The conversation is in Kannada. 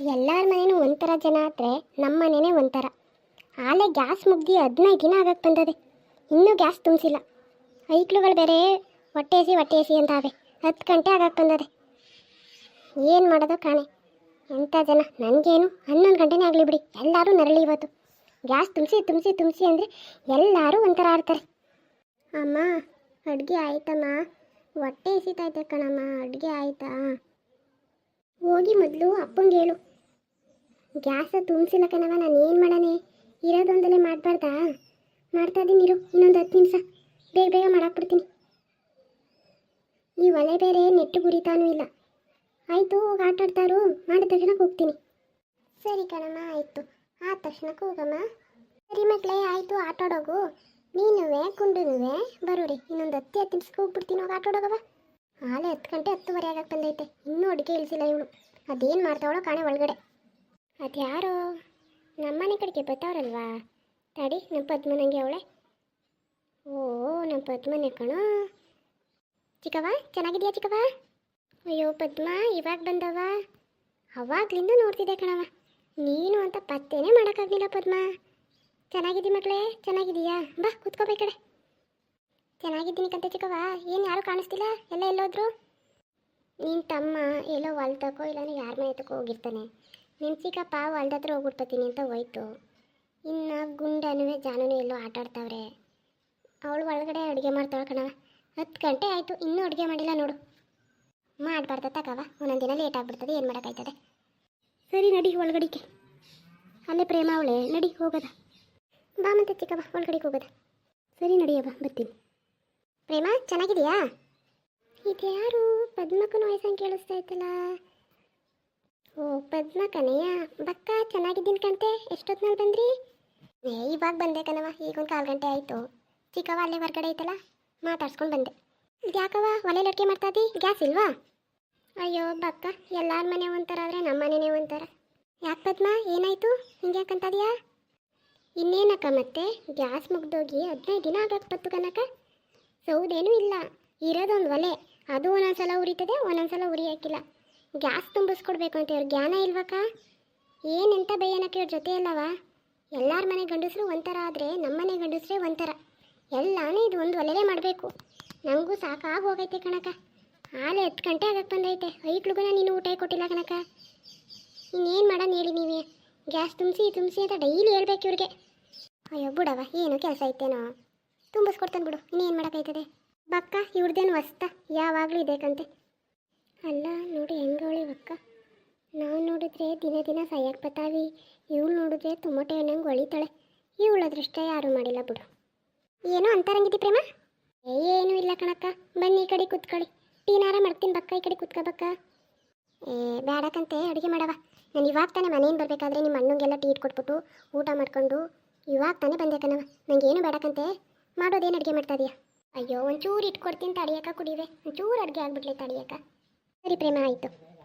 ಎಲ್ಲರ ಮನೇನೂ ಒಂಥರ ಜನ ಆದರೆ ನಮ್ಮ ಮನೇನೇ ಒಂಥರ. ಆಲೆ ಗ್ಯಾಸ್ ಮುಗ್ದು ಹದಿನೈದು ದಿನ ಆಗಕ್ಕೆ ಬಂದದೆ. ಇನ್ನೂ ಗ್ಯಾಸ್ ತುಂಬಿಸಿಲ್ಲ. ಐಕ್ಳುಗಳು ಬೇರೆ ಹೊಟ್ಟೆ ಹಸಿ ಹೊಟ್ಟೆ ಹಸಿ ಅಂತಾವೆ ಹತ್ತು ಗಂಟೆ ಆಗಕ್ಕೆ ಬಂದದೆ. ಏನು ಮಾಡೋದು ಕಾಣೆ? ಎಂಥ ಜನ? ನನಗೇನು? ಹನ್ನೊಂದು ಗಂಟೆನೇ ಆಗಲಿ ಬಿಡಿ. ಎಲ್ಲರೂ ನರಳಿ ಇವತ್ತು. ಗ್ಯಾಸ್ ತುಂಬಿಸಿ ತುಂಬಿಸಿ ತುಂಬಿಸಿ ಅಂದರೆ ಎಲ್ಲರೂ ಒಂಥರ ಆಡ್ತಾರೆ. ಅಮ್ಮ, ಅಡುಗೆ ಆಯ್ತಮ್ಮ? ಹೊಟ್ಟೆ ಎಸಿತೈತೆ ಕಣಮ್ಮ, ಅಡುಗೆ ಆಯ್ತಾ? ಹೋಗಿ ಮೊದಲು ಅಪ್ಪಂಗೆ ಹೇಳು. ಗ್ಯಾಸ ತುಂಬಿಸಿಲ್ಲ ಕಣವ ನಾನು ಏನು ಮಾಡನೆ ಇರೋದೊಂದಲೇ ಮಾಡಬಾರ್ದಾ? ಮಾಡ್ತಾ ಇದ್ದೀನಿ ಇರು, ಇನ್ನೊಂದು ಹತ್ತು ನಿಮಿಷ. ಬೇಗ ಬೇಗ ಮಾಡಾಕ್ಬಿಡ್ತೀನಿ. ಈ ಒಲೆ ಬೇರೆ ನೆಟ್ಟು ಗುರಿತಾನೂ ಇಲ್ಲ. ಆಯಿತು, ಹೋಗಿ ಆಟ ಆಡ್ತಾರು ಮಾಡಿದ ತಕ್ಷಣಕ್ಕೆ ಹೋಗ್ತೀನಿ. ಸರಿ ಕಣಮ್ಮ, ಆಯಿತು. ಆದ ತಕ್ಷಣಕ್ಕೆ ಹೋಗಮ್ಮ. ಸರಿ ಮಕ್ಕಳೇ ಆಯಿತು, ಆಟ ಆಡೋಗು. ನೀನುವೆ, ಕುಂಡುನುವೆ, ಬರೋರಿ. ಇನ್ನೊಂದು ಹತ್ತಿ, ಹತ್ತು ನಿಮಿಷಕ್ಕೆ ಹೋಗ್ಬಿಡ್ತೀನಿ. ಹೋಗಿ ಆಟ ಆಡೋಗವ ಆಲೆ ಹತ್ತು ಗಂಟೆ ಹತ್ತುವರೆ ಆಗಕ್ಕೆ ಬಂದೈತೆ. ಇನ್ನೂ ಅಡುಗೆ ಇಳಿಸಿಲ್ಲ ಇವಳು. ಅದೇನು ಮಾಡ್ತಾವಳೋ ಕಾಣೆ ಒಳಗಡೆ. ನಮ್ಮ ನಮ್ಮನೆ ಕಡೆಗೆ ಬರ್ತಾವ್ರಲ್ವಾ ತಡಿ, ನಮ್ಮ ಪದ್ಮನಂಗೆ ಅವಳೆ. ಓ, ನಮ್ಮ ಪದ್ಮನೆ ಕಣೋ. ಚಿಕ್ಕವ ಚೆನ್ನಾಗಿದೆಯಾ ಚಿಕ್ಕವ ಅಯ್ಯೋ, ಪದ್ಮ, ಇವಾಗ ಬಂದವ ಅವಾಗ್ಲಿಂದ ನೋಡ್ತಿದ್ದೆ ಕಣವ ನೀನು ಅಂತ ಪತ್ತೇನೆ ಮಾಡೋಕ್ಕಾಗಲಿಲ್ಲ ಪದ್ಮ. ಚೆನ್ನಾಗಿದ್ದಿ ಮಕ್ಕಳೇ ಚೆನ್ನಾಗಿದೀಯಾ ಬಾ ಕೂತ್ಕೋಬೇ ಕಡೆ. ಚೆನ್ನಾಗಿದ್ದೀನಿ ಕಂತೆ ಚಿಕ್ಕವ್ವ. ಏನು ಯಾರು ಕಾಣಿಸ್ತಿಲ್ಲ? ಎಲ್ಲ ಎಲ್ಲೋದ್ರು? ನಿನ್ನ ತಮ್ಮ ಎಲ್ಲೋ ಹೊಲ್ದಕ್ಕೋ ಇಲ್ಲ ಯಾರ ಮನೆ ಹತ್ರಕ್ಕೋ ಹೋಗಿರ್ತಾನೆ. ನಿನ್ನ ಚಿಕ್ಕಪ್ಪ ಹೊಲ್ದ ಹತ್ರ ಹೋಗ್ಬಿಡ್ತೀನಿ ಅಂತ ಹೋಯ್ತು. ಇನ್ನು ಗುಂಡನುವೆ ಜಾನುವೆ ಎಲ್ಲೋ ಆಟ ಆಡ್ತಾವ್ರೆ ಅವಳು ಒಳಗಡೆ ಅಡುಗೆ ಮಾಡ್ತಾಳೆ ಕಣವ ಹತ್ತು ಗಂಟೆ ಆಯಿತು, ಇನ್ನೂ ಅಡುಗೆ ಮಾಡಿಲ್ಲ ನೋಡು. ಮಾಡಬಾರ್ದ ತಗವ ಒಂದೊಂದು ದಿನ ಲೇಟ್ ಆಗ್ಬಿಡ್ತದೆ, ಏನು ಮಾಡೋಕ್ಕಾಯ್ತದೆ ಸರಿ, ನಡಿ ಒಳಗಡಿಕೆ ಅಲ್ಲೇ ಪ್ರೇಮ ಅವಳೆ, ನಡಿ ಹೋಗೋದ. ಬಾ ಮತ್ತೆ ಚಿಕ್ಕವ ಒಳಗಡೆಗೆ ಹೋಗೋದ. ಸರಿ ನಡಿಯವ ಬರ್ತೀನಿ. ಪ್ರೇಮ, ಚೆನ್ನಾಗಿದೆಯಾ? ಇದು ಯಾರು? ಪದ್ಮಕ್ಕನ ವಯಸ್ಸಂಗೆ ಕೇಳಿಸ್ತಾ ಇತ್ತಲ್ಲ. ಓ ಪದ್ಮ ಕನೆಯ ಬಕ್ಕ, ಚೆನ್ನಾಗಿದ್ದೀನಿ ಕಂತೆ. ಎಷ್ಟೊತ್ತಿನಲ್ಲಿ ಬಂದ್ರಿ? ಏ, ಇವಾಗ ಬಂದೆ ಕಣವ ಈಗ ಒಂದು ಕಾಲು ಗಂಟೆ ಆಯಿತು. ಚಿಕ್ಕವ ಅಲ್ಲೇ ಹೊರಗಡೆ ಐತಲ್ಲ, ಮಾತಾಡ್ಸ್ಕೊಂಡು ಬಂದೆ. ಯಾಕವ ಒಲೆ ಅಡುಗೆ ಮಾಡ್ತಾ ಇದ್ದಿ? ಗ್ಯಾಸ್ ಇಲ್ವಾ? ಅಯ್ಯೋ, ಬಕ್ಕ, ಎಲ್ಲರ ಮನೆ ಒಂಥರ ಆದರೆ ನಮ್ಮ ಮನೆನೇ ಒಂಥರ. ಯಾಕೆ ಪದ್ಮ, ಏನಾಯಿತು? ಹಿಂಗೆ ಯಾಕಂತದ್ಯಾ ಇನ್ನೇನಕ್ಕ ಮತ್ತೆ? ಗ್ಯಾಸ್ ಮುಗ್ದೋಗಿ ಹದಿನೈದು ದಿನ ಆಗಕ್ಕೆ ಬತ್ತು ಕನಕ ಸೌದೇನೂ ಇಲ್ಲ. ಇರೋದೊಂದು ಒಲೆ. ಅದು ಒಂದೊಂದ್ಸಲ ಉರಿತದೆ, ಒಂದೊಂದ್ಸಲ ಉರಿಯಾಕಿಲ್ಲ ಗ್ಯಾಸ್ ತುಂಬಿಸ್ಕೊಡ್ಬೇಕು ಅಂತ ಇವ್ರ. ಜ್ಞಾನ ಇಲ್ವಕ್ಕ? ಏನಂತ ಬೇಯನಕ್ಕೆ ಇವ್ರ ಜೊತೆ ಅಲ್ಲವ? ಎಲ್ಲರ ಮನೆ ಗಂಡಸರು ಒಂಥರ ಆದರೆ ನಮ್ಮನೆ ಗಂಡಸರೇ ಒಂಥರ. ಎಲ್ಲಾನು ಇದು ಒಂದು ಒಲೆಲೇ ಮಾಡಬೇಕು. ನನಗೂ ಸಾಕಾಗಿ ಹೋಗೈತೆ ಕಣಕ ಆಲೆ ಹತ್ತು ಗಂಟೆ ಆಗಕ್ಕೆ ಬಂದೈತೆ. ಐಕ್ಳಿಗೂ ನೀನು ಊಟ ಕೊಟ್ಟಿಲ್ಲ ಕಣಕ ಇನ್ನೇನು ಮಾಡೋಣ ಹೇಳಿ ನೀವೇ? ಗ್ಯಾಸ್ ತುಂಬಿಸಿ ತುಂಬಿಸಿ ಅಂತ ಡೈಲಿ ಹೇಳ್ಬೇಕು ಇವ್ರಿಗೆ. ಅಯ್ಯೋ, ಬಿಡವ, ಏನು ಕೆಲಸ ಐತೇನೋ? ತುಂಬಿಸ್ಕೊಡ್ತಾನೆ ಬಿಡು. ಇನ್ನೇನು ಮಾಡೋಕ್ಕಾಯ್ತದೆ? ಬಕ್ಕ ಇವ್ರದ್ದೇನು ವಸ್ತ? ಯಾವಾಗಲೂ ಇದಕ್ಕಂತೆ ಅಲ್ಲ, ನೋಡಿ ಹೆಂಗವಳಿ ಬಕ್ಕ. ನಾವು ನೋಡಿದ್ರೆ ದಿನ ದಿನ ಸಯ್ಯಕ್ಕೆ ಬತ್ತಾವಿ ಇವಳು ನೋಡಿದ್ರೆ ಟೊಮೊಟೊ ಹಣ್ಣಂಗೆ ಒಳಿತಾಳೆ ಇವಳ ಅದೃಷ್ಟ ಯಾರೂ ಮಾಡಿಲ್ಲ ಬಿಡು. ಏನೋ ಅಂತಾರಂಗಿದ್ದಿ ಪ್ರೇಮ? ಏನೂ ಇಲ್ಲ ಕಣಕ್ಕ. ಬನ್ನಿ ಈ ಕಡೆ ಕೂತ್ಕೊಳ್ಳಿ. ಟೀನಾರ ಮಾಡ್ತೀನಿ ಬಕ್ಕ, ಈ ಕಡೆ ಕೂತ್ಕೋ ಬಕ್ಕ. ಏ ಬೇಡಕ್ಕಂತೆ ಅಡುಗೆ ಮಾಡವ. ನಾನು ಇವಾಗ ತಾನೇ ಮನೆಯಿಂದ ಬರಬೇಕಾದ್ರೆ ನಿಮ್ಮ ಅಣ್ಣಂಗೆಲ್ಲ ಟೀ ಇಟ್ಕೊಟ್ಬಿಟ್ಟು ಊಟ ಮಾಡ್ಕೊಂಡು ಇವಾಗ ತಾನೇ ಬಂದೆ ಕಣವ. ನನಗೇನು ಬೇಡಕ್ಕಂತೆ ಮಾಡೋದೇನು ಅಡುಗೆ ಮಾಡ್ತಾ ಇದೀಯಾ? ಅಯ್ಯೋ, ಒಂಚೂರು ಇಟ್ಕೊಡ್ತೀನಿ, ತಡಿಯಕ್ಕ ಕುಡಿವೆ. ಒಂಚೂರು ಅಡುಗೆ ಆಗ್ಬಿಡ್ಲಿ, ತಡಿಯಕ್ಕ. ಸರಿ ಪ್ರೇಮ, ಆಯಿತು.